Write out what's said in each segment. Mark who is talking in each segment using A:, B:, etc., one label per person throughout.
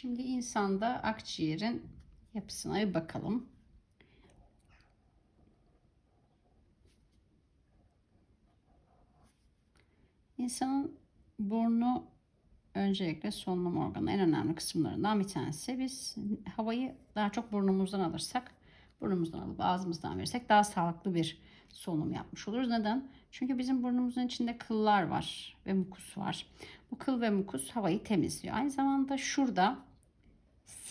A: Şimdi insanda akciğerin yapısına bir bakalım. İnsanın burnu öncelikle solunum organı en önemli kısımlarından bir tanesi. Biz havayı daha çok burnumuzdan alırsak, burnumuzdan alıp ağzımızdan verirsek daha sağlıklı bir solunum yapmış oluruz. Neden? Çünkü bizim burnumuzun içinde kıllar var ve mukus var. Bu kıl ve mukus havayı temizliyor. Aynı zamanda şurada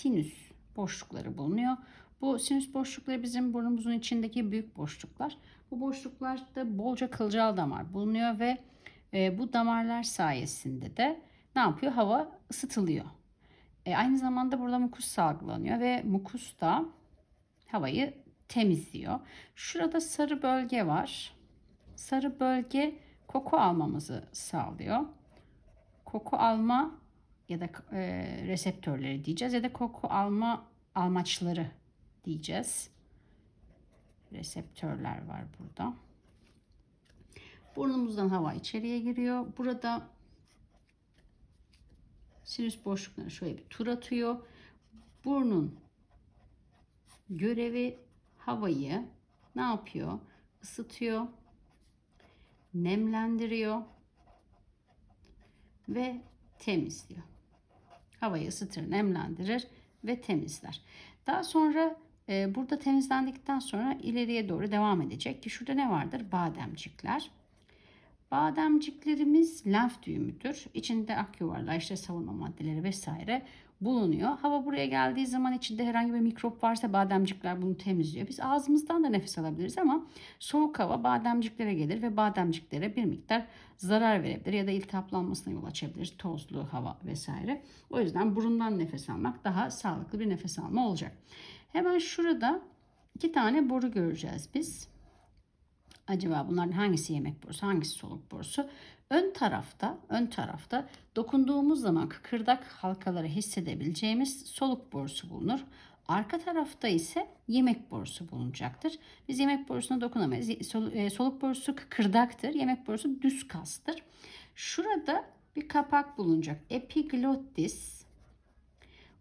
A: sinüs boşlukları bulunuyor. Bu sinüs boşlukları bizim burnumuzun içindeki büyük boşluklar. Bu boşluklarda bolca kılcal damar bulunuyor ve e, bu damarlar sayesinde de ne yapıyor? Hava ısıtılıyor. E, aynı zamanda burada mukus salgılanıyor ve mukus da havayı temizliyor. Şurada sarı bölge var. Sarı bölge koku almamızı sağlıyor. Koku alma ya da e, reseptörleri diyeceğiz ya da koku alma almaçları diyeceğiz. Reseptörler var burada. Burnumuzdan hava içeriye giriyor. Burada sinüs boşlukları şöyle bir tur atıyor. Burnun görevi havayı ne yapıyor? Isıtıyor, nemlendiriyor ve temizliyor. Havayı ısıtır, nemlendirir ve temizler. Daha sonra e, burada temizlendikten sonra ileriye doğru devam edecek ki şurada ne vardır? Bademcikler. Bademciklerimiz lenf düğümüdür. İçinde ak yuvarlağı, işte savunma maddeleri vesaire bulunuyor. Hava buraya geldiği zaman içinde herhangi bir mikrop varsa bademcikler bunu temizliyor. Biz ağzımızdan da nefes alabiliriz ama soğuk hava bademciklere gelir ve bademciklere bir miktar zarar verebilir ya da iltihaplanmasına yol açabilir. Tozlu hava vesaire. O yüzden burundan nefes almak daha sağlıklı bir nefes alma olacak. Hemen şurada iki tane boru göreceğiz biz. Acaba bunların hangisi yemek borusu, hangisi soluk borusu? Ön tarafta, ön tarafta dokunduğumuz zaman kıkırdak halkaları hissedebileceğimiz soluk borusu bulunur. Arka tarafta ise yemek borusu bulunacaktır. Biz yemek borusuna dokunamayız. e, Soluk borusu kıkırdaktır. Yemek borusu düz kastır. Şurada bir kapak bulunacak. Epiglottis.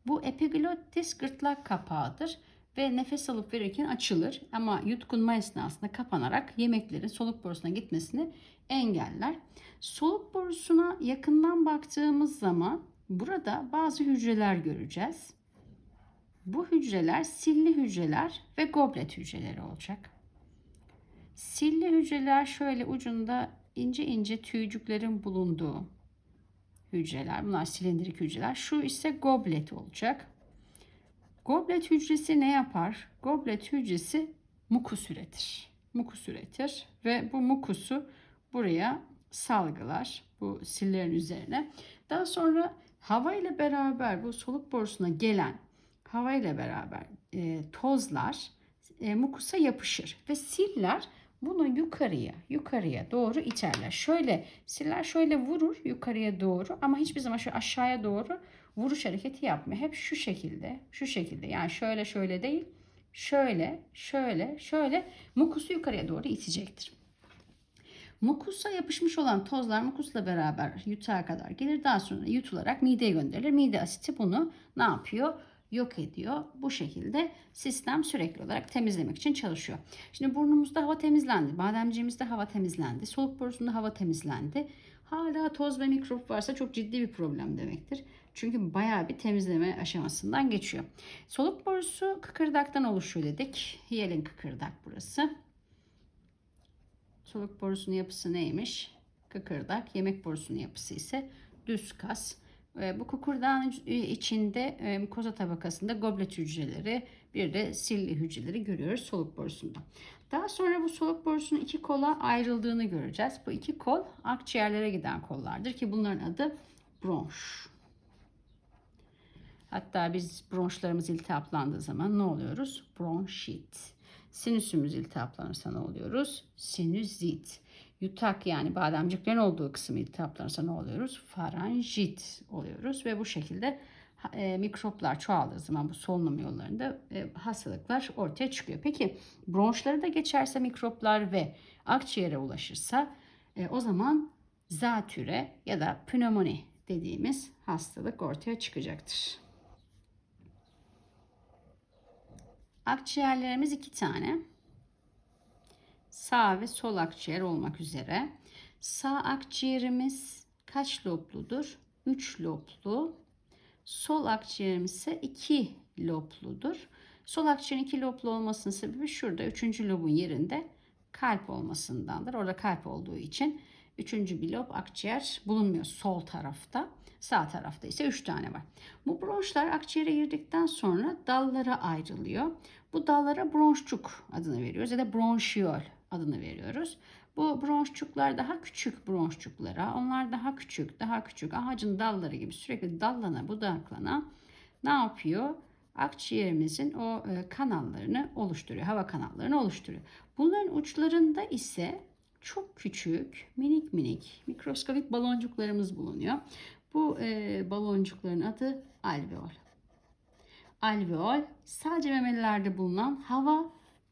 A: Bu epiglottis gırtlak kapağıdır ve nefes alıp verirken açılır ama yutkunma esnasında kapanarak yemeklerin soluk borusuna gitmesini engeller. Soluk borusuna yakından baktığımız zaman burada bazı hücreler göreceğiz. Bu hücreler silli hücreler ve goblet hücreleri olacak. Silli hücreler şöyle ucunda ince ince tüycüklerin bulunduğu hücreler. Bunlar silindirik hücreler. Şu ise goblet olacak. Goblet hücresi ne yapar? Goblet hücresi mukus üretir. Mukus üretir ve bu mukusu buraya salgılar bu sillerin üzerine. Daha sonra hava ile beraber bu soluk borusuna gelen hava ile beraber e, tozlar e, mukusa yapışır ve siller bunu yukarıya yukarıya doğru iterler. Şöyle siller şöyle vurur yukarıya doğru ama hiçbir zaman şu aşağıya doğru vuruş hareketi yapmıyor. Hep şu şekilde, şu şekilde. Yani şöyle şöyle değil. Şöyle, şöyle, şöyle mukusu yukarıya doğru itecektir. Mukusa yapışmış olan tozlar mukusla beraber yutağa kadar gelir. Daha sonra yutularak mideye gönderilir. Mide asiti bunu ne yapıyor? Yok ediyor. Bu şekilde sistem sürekli olarak temizlemek için çalışıyor. Şimdi burnumuzda hava temizlendi. Bademciğimizde hava temizlendi. Soluk borusunda hava temizlendi. Hala toz ve mikrop varsa çok ciddi bir problem demektir. Çünkü bayağı bir temizleme aşamasından geçiyor. Soluk borusu kıkırdaktan oluşuyor dedik. Hiyelin kıkırdak burası. Soluk borusunun yapısı neymiş? Kıkırdak. Yemek borusunun yapısı ise düz kas. Bu kıkırdağın içinde mukoza tabakasında goblet hücreleri, bir de silli hücreleri görüyoruz soluk borusunda. Daha sonra bu soluk borusunun iki kola ayrıldığını göreceğiz. Bu iki kol akciğerlere giden kollardır ki bunların adı bronş. Hatta biz bronşlarımız iltihaplandığı zaman ne oluyoruz? Bronşit. Sinüsümüz iltihaplanırsa ne oluyoruz? Sinüzit yutak yani bademciklerin olduğu kısım iltihaplanırsa ne oluyoruz? Faranjit oluyoruz ve bu şekilde e, mikroplar çoğaldığı zaman bu solunum yollarında e, hastalıklar ortaya çıkıyor. Peki bronşları da geçerse mikroplar ve akciğere ulaşırsa e, o zaman zatüre ya da pnömoni dediğimiz hastalık ortaya çıkacaktır. Akciğerlerimiz iki tane. Sağ ve sol akciğer olmak üzere. Sağ akciğerimiz kaç lobludur? 3 loblu. Sol akciğerimiz ise 2 lobludur. Sol akciğerin 2 loblu olmasının sebebi şurada 3. lobun yerinde kalp olmasındandır. Orada kalp olduğu için 3. bir lob akciğer bulunmuyor sol tarafta. Sağ tarafta ise 3 tane var. Bu bronşlar akciğere girdikten sonra dallara ayrılıyor. Bu dallara bronşçuk adını veriyoruz ya da bronşiyol adını veriyoruz. Bu bronşçuklar daha küçük bronşçuklara, onlar daha küçük, daha küçük ağacın dalları gibi sürekli dallana budaklana ne yapıyor? Akciğerimizin o e, kanallarını oluşturuyor, hava kanallarını oluşturuyor. Bunların uçlarında ise çok küçük, minik minik, mikroskopik baloncuklarımız bulunuyor. Bu e, baloncukların adı alveol. Alveol sadece memelilerde bulunan hava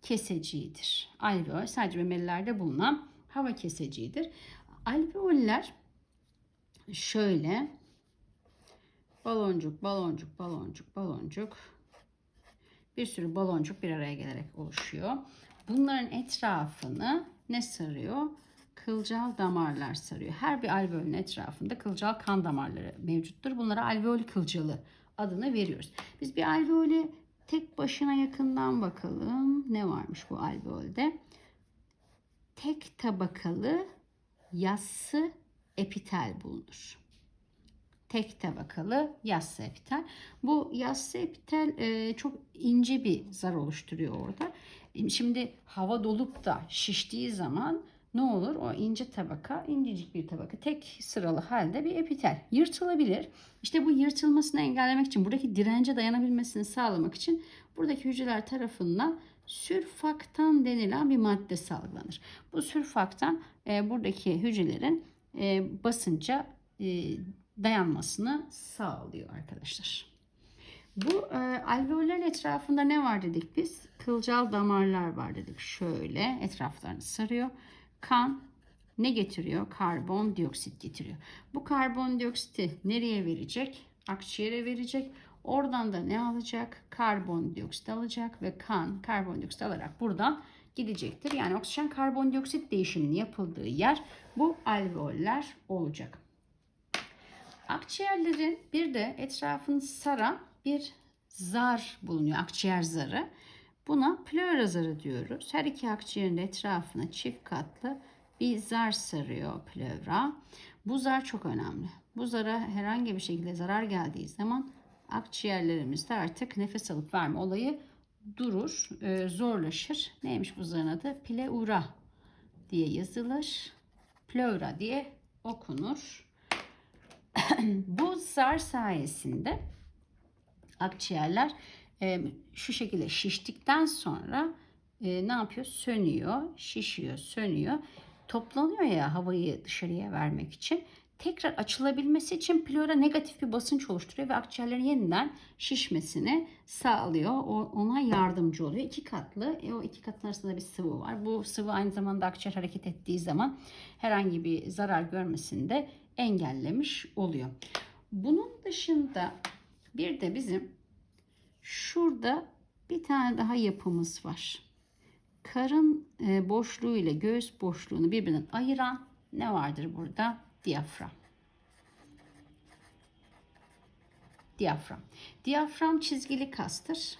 A: keseciğidir. Alveol sadece memelilerde bulunan hava keseciğidir. Alveoller şöyle baloncuk, baloncuk, baloncuk, baloncuk bir sürü baloncuk bir araya gelerek oluşuyor. Bunların etrafını ne sarıyor? Kılcal damarlar sarıyor. Her bir alveolün etrafında kılcal kan damarları mevcuttur. Bunlara alveol kılcalı adını veriyoruz. Biz bir alveole tek başına yakından bakalım. Ne varmış bu alveolde? Tek tabakalı yassı epitel bulunur tek tabakalı yassı epitel. Bu yassı epitel e, çok ince bir zar oluşturuyor orada. Şimdi hava dolup da şiştiği zaman ne olur? O ince tabaka, incecik bir tabaka tek sıralı halde bir epitel yırtılabilir. İşte bu yırtılmasını engellemek için, buradaki dirence dayanabilmesini sağlamak için buradaki hücreler tarafından sürfaktan denilen bir madde salgılanır. Bu sürfaktan e, buradaki hücrelerin e, basınca e, dayanmasını sağlıyor arkadaşlar. Bu e, alveollerin etrafında ne var dedik biz? Kılcal damarlar var dedik. Şöyle etraflarını sarıyor. Kan ne getiriyor? Karbondioksit getiriyor. Bu karbondioksiti nereye verecek? Akciğere verecek. Oradan da ne alacak? Karbondioksit alacak ve kan karbondioksit alarak buradan gidecektir. Yani oksijen karbondioksit değişiminin yapıldığı yer bu alveoller olacak. Akciğerlerin bir de etrafını saran bir zar bulunuyor. Akciğer zarı. Buna pleura zarı diyoruz. Her iki akciğerin etrafına çift katlı bir zar sarıyor pleura. Bu zar çok önemli. Bu zara herhangi bir şekilde zarar geldiği zaman akciğerlerimizde artık nefes alıp verme olayı durur, e, zorlaşır. Neymiş bu zarın adı? Pleura diye yazılır. Pleura diye okunur. bu zar sayesinde akciğerler şu şekilde şiştikten sonra e, ne yapıyor? Sönüyor, şişiyor, sönüyor. Toplanıyor ya havayı dışarıya vermek için. Tekrar açılabilmesi için plora negatif bir basınç oluşturuyor ve akciğerlerin yeniden şişmesini sağlıyor. O, ona yardımcı oluyor. İki katlı. E, o iki katın arasında bir sıvı var. Bu sıvı aynı zamanda akciğer hareket ettiği zaman herhangi bir zarar görmesinde engellemiş oluyor. Bunun dışında bir de bizim şurada bir tane daha yapımız var. Karın e, boşluğu ile göğüs boşluğunu birbirinden ayıran ne vardır burada? Diyafram. Diyafram. Diyafram çizgili kastır.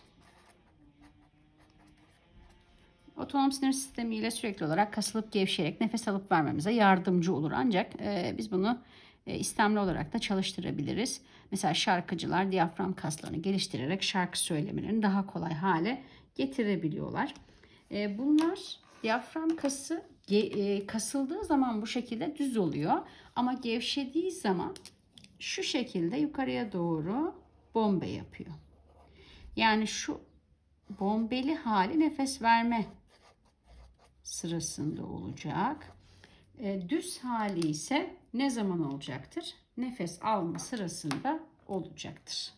A: Otonom sinir sistemiyle sürekli olarak kasılıp gevşeyerek nefes alıp vermemize yardımcı olur. Ancak e, biz bunu istemli olarak da çalıştırabiliriz. Mesela şarkıcılar diyafram kaslarını geliştirerek şarkı söylemelerini daha kolay hale getirebiliyorlar. E, bunlar diyafram kası e, kasıldığı zaman bu şekilde düz oluyor. Ama gevşediği zaman şu şekilde yukarıya doğru bombe yapıyor. Yani şu bombeli hali nefes verme sırasında olacak. E, düz hali ise ne zaman olacaktır? Nefes alma sırasında olacaktır.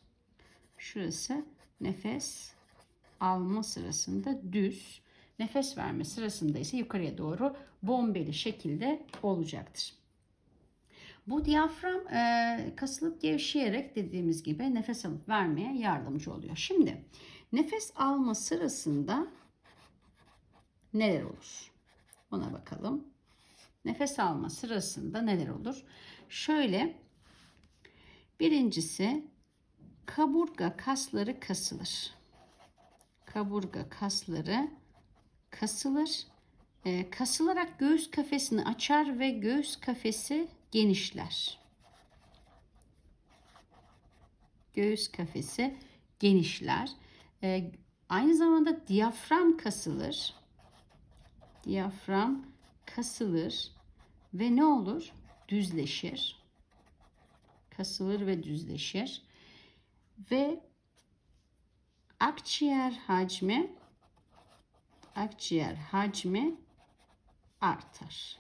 A: Şurası nefes alma sırasında düz, nefes verme sırasında ise yukarıya doğru bombeli şekilde olacaktır. Bu diyafram e, kasılıp gevşeyerek dediğimiz gibi nefes alıp vermeye yardımcı oluyor. Şimdi Nefes alma sırasında neler olur? Ona bakalım. Nefes alma sırasında neler olur? Şöyle birincisi kaburga kasları kasılır. Kaburga kasları kasılır. Ee, kasılarak göğüs kafesini açar ve göğüs kafesi genişler. Göğüs kafesi genişler. Ee, aynı zamanda diyafram kasılır. Diyafram kasılır ve ne olur? Düzleşir. Kasılır ve düzleşir. Ve akciğer hacmi akciğer hacmi artar.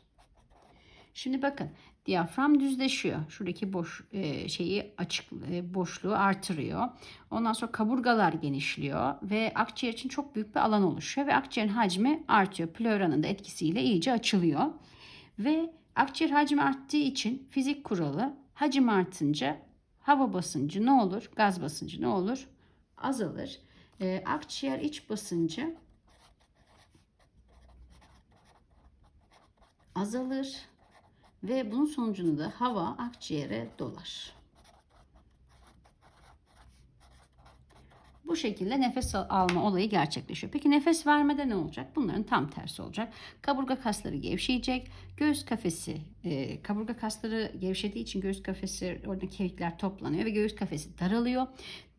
A: Şimdi bakın diyafram düzleşiyor. Şuradaki boş e, şeyi açık e, boşluğu artırıyor. Ondan sonra kaburgalar genişliyor ve akciğer için çok büyük bir alan oluşuyor ve akciğerin hacmi artıyor. Pleuranın da etkisiyle iyice açılıyor. Ve akciğer hacmi arttığı için fizik kuralı hacim artınca hava basıncı ne olur? Gaz basıncı ne olur? Azalır. E, akciğer iç basıncı azalır ve bunun sonucunda da hava akciğere dolar. Bu şekilde nefes alma olayı gerçekleşiyor. Peki nefes vermede ne olacak? Bunların tam tersi olacak. Kaburga kasları gevşeyecek. Göğüs kafesi, e, kaburga kasları gevşediği için göğüs kafesi, orada kemikler toplanıyor ve göğüs kafesi daralıyor.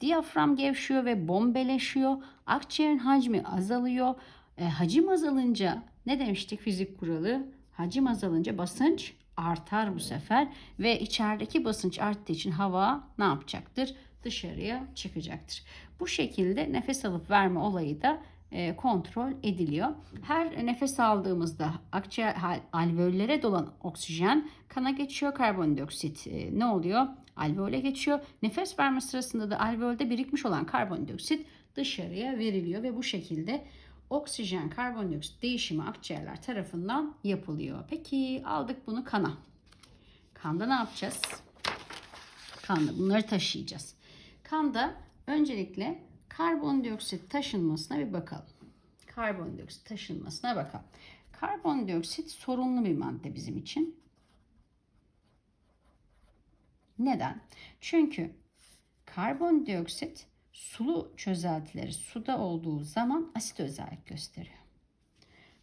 A: Diyafram gevşiyor ve bombeleşiyor. Akciğerin hacmi azalıyor. E, hacim azalınca ne demiştik fizik kuralı? Hacim azalınca basınç artar bu sefer ve içerideki basınç arttığı için hava ne yapacaktır? Dışarıya çıkacaktır. Bu şekilde nefes alıp verme olayı da e, kontrol ediliyor. Her nefes aldığımızda akciğer alveollere dolan oksijen kana geçiyor. Karbondioksit e, ne oluyor? Alveole geçiyor. Nefes verme sırasında da alveolde birikmiş olan karbondioksit dışarıya veriliyor ve bu şekilde oksijen karbondioksit değişimi akciğerler tarafından yapılıyor. Peki aldık bunu kana. Kanda ne yapacağız? Kanda bunları taşıyacağız. Kanda öncelikle karbondioksit taşınmasına bir bakalım. Karbondioksit taşınmasına bakalım. Karbondioksit sorunlu bir madde bizim için. Neden? Çünkü karbondioksit sulu çözeltileri suda olduğu zaman asit özellik gösteriyor.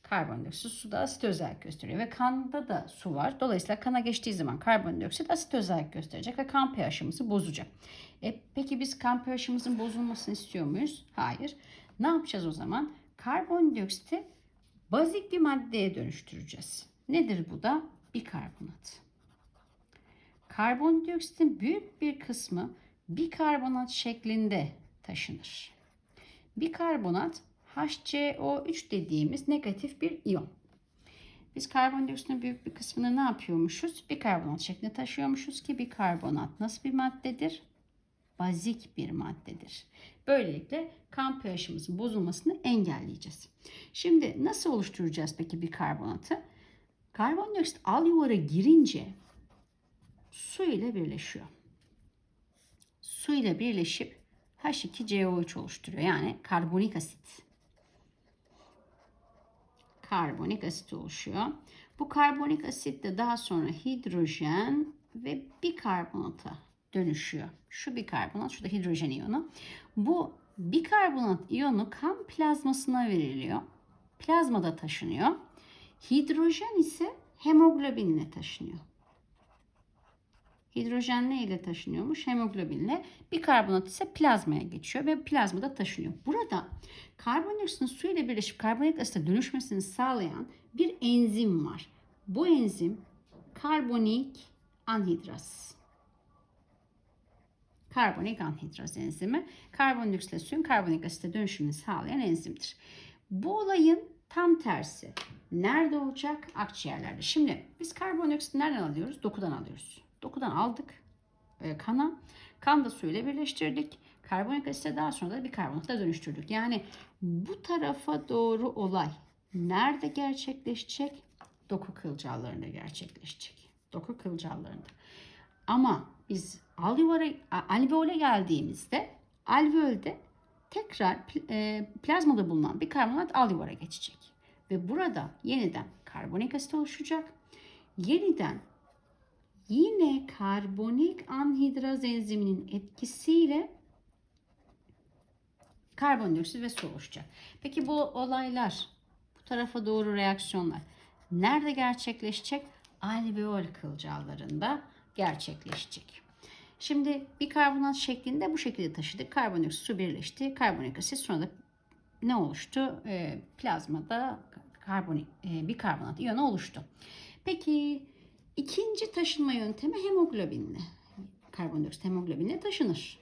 A: Karbondioksit suda asit özellik gösteriyor ve kanda da su var. Dolayısıyla kana geçtiği zaman karbondioksit asit özellik gösterecek ve kan pH'ımızı bozacak. E, peki biz kan pH'ımızın bozulmasını istiyor muyuz? Hayır. Ne yapacağız o zaman? Karbondioksiti bazik bir maddeye dönüştüreceğiz. Nedir bu da? Bikarbonat. Karbondioksitin büyük bir kısmı bikarbonat şeklinde taşınır. Bikarbonat HCO3 dediğimiz negatif bir iyon. Biz karbondioksitin büyük bir kısmını ne yapıyormuşuz? Bikarbonat şeklinde taşıyormuşuz ki bikarbonat nasıl bir maddedir? Bazik bir maddedir. Böylelikle kan pH'imizin bozulmasını engelleyeceğiz. Şimdi nasıl oluşturacağız peki bikarbonatı? Karbondioksit al yuvara girince su ile birleşiyor. Su ile birleşip H2CO3 oluşturuyor. Yani karbonik asit. Karbonik asit oluşuyor. Bu karbonik asit de daha sonra hidrojen ve bikarbonata dönüşüyor. Şu bikarbonat, şu da hidrojen iyonu. Bu bikarbonat iyonu kan plazmasına veriliyor. Plazmada taşınıyor. Hidrojen ise hemoglobinle taşınıyor. Hidrojen ne ile taşınıyormuş? Hemoglobinle. Bikarbonat ise plazmaya geçiyor ve plazmada taşınıyor. Burada karbondioksitin su ile birleşip karbonik asite dönüşmesini sağlayan bir enzim var. Bu enzim karbonik anhidraz. Karbonik anhidraz enzimi karbondioksitle suyun karbonik asite dönüşümünü sağlayan enzimdir. Bu olayın tam tersi. Nerede olacak? Akciğerlerde. Şimdi biz karbondioksit nereden alıyoruz? Dokudan alıyoruz. Dokudan aldık e, kana. Kan da suyla birleştirdik. Karbonik asite daha sonra da bir karbonata dönüştürdük. Yani bu tarafa doğru olay nerede gerçekleşecek? Doku kılcallarında gerçekleşecek. Doku kılcallarında. Ama biz alveole, alveole geldiğimizde alveolde tekrar e, plazmada bulunan bir karbonat alüvara geçecek. Ve burada yeniden karbonik asit oluşacak. Yeniden yine karbonik anhidraz enziminin etkisiyle karbondioksit ve su oluşacak. Peki bu olaylar, bu tarafa doğru reaksiyonlar nerede gerçekleşecek? Alveol kılcallarında gerçekleşecek. Şimdi bir karbonat şeklinde bu şekilde taşıdık. Karbondioksit su birleşti. Karbonik asit sonra da ne oluştu? Ee, plazmada karbonik e, bir karbonat iyonu oluştu. Peki ikinci taşınma yöntemi hemoglobinle. Karbondioksit hemoglobinle taşınır.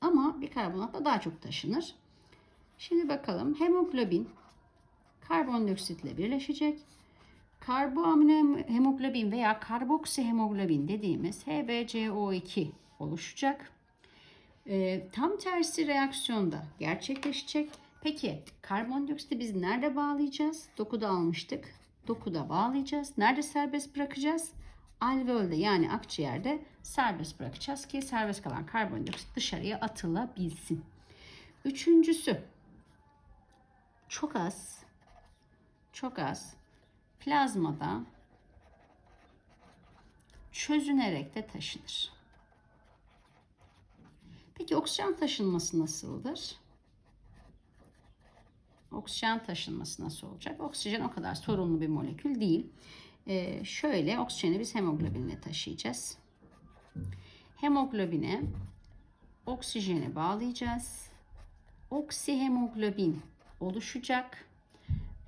A: Ama bir karbonatla daha çok taşınır. Şimdi bakalım hemoglobin karbondioksitle birleşecek. Karboamino hemoglobin veya karboksi hemoglobin dediğimiz HbCO2 oluşacak. Ee, tam tersi reaksiyonda gerçekleşecek. Peki karbondioksiti biz nerede bağlayacağız? Dokuda almıştık. Dokuda bağlayacağız. Nerede serbest bırakacağız? Alveolde yani akciğerde serbest bırakacağız ki serbest kalan karbondioksit dışarıya atılabilsin. Üçüncüsü çok az çok az plazmada çözünerek de taşınır. Peki oksijen taşınması nasıldır? Oksijen taşınması nasıl olacak? Oksijen o kadar sorunlu bir molekül değil. Ee, şöyle oksijeni biz hemoglobinle taşıyacağız. Hemoglobine oksijeni bağlayacağız. Oksihemoglobin oluşacak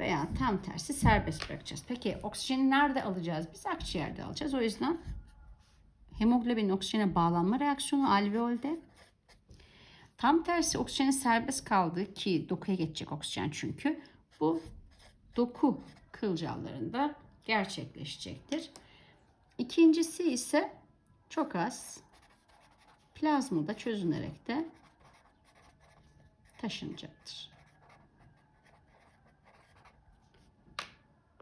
A: veya tam tersi serbest bırakacağız. Peki oksijeni nerede alacağız? Biz akciğerde alacağız. O yüzden hemoglobinin oksijene bağlanma reaksiyonu alveolde. Tam tersi oksijenin serbest kaldığı ki dokuya geçecek oksijen çünkü bu doku kılcallarında gerçekleşecektir. İkincisi ise çok az plazmada çözünerek de taşınacaktır.